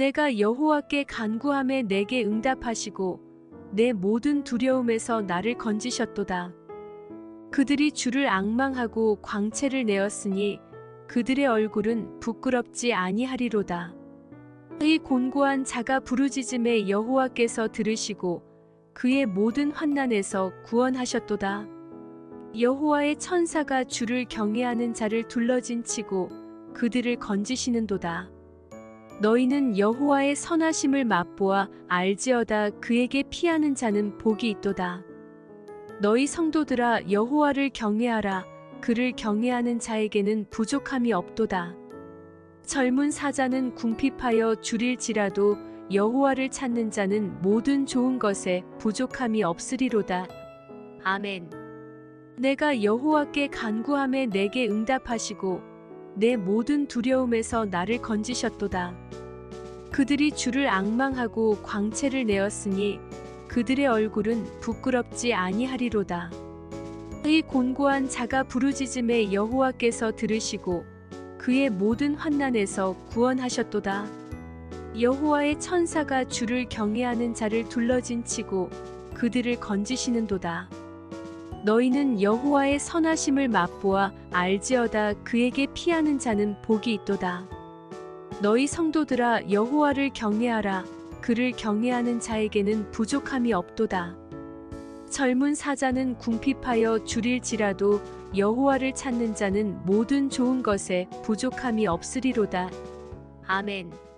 내가 여호와께 간구함에 내게 응답하시고 내 모든 두려움에서 나를 건지셨도다. 그들이 주를 앙망하고 광채를 내었으니 그들의 얼굴은 부끄럽지 아니하리로다. 이 곤고한 자가 부르짖음에 여호와께서 들으시고 그의 모든 환난에서 구원하셨도다. 여호와의 천사가 주를 경외하는 자를 둘러진 치고 그들을 건지시는도다. 너희는 여호와의 선하심을 맛보아 알지어다 그에게 피하는 자는 복이 있도다. 너희 성도들아 여호와를 경외하라 그를 경외하는 자에게는 부족함이 없도다. 젊은 사자는 궁핍하여 줄일지라도 여호와를 찾는 자는 모든 좋은 것에 부족함이 없으리로다. 아멘. 내가 여호와께 간구함에 내게 응답하시고 내 모든 두려움에서 나를 건지셨도다. 그들이 주를 앙망하고 광채를 내었으니 그들의 얼굴은 부끄럽지 아니하리로다. 이 곤고한 자가 부르짖음에 여호와께서 들으시고 그의 모든 환난에서 구원하셨도다. 여호와의 천사가 주를 경외하는 자를 둘러진 치고 그들을 건지시는도다. 너희는 여호와의 선하심을 맛보아 알지어다 그에게 피하는 자는 복이 있도다. 너희 성도들아 여호와를 경외하라 그를 경외하는 자에게는 부족함이 없도다. 젊은 사자는 궁핍하여 줄일지라도 여호와를 찾는 자는 모든 좋은 것에 부족함이 없으리로다. 아멘.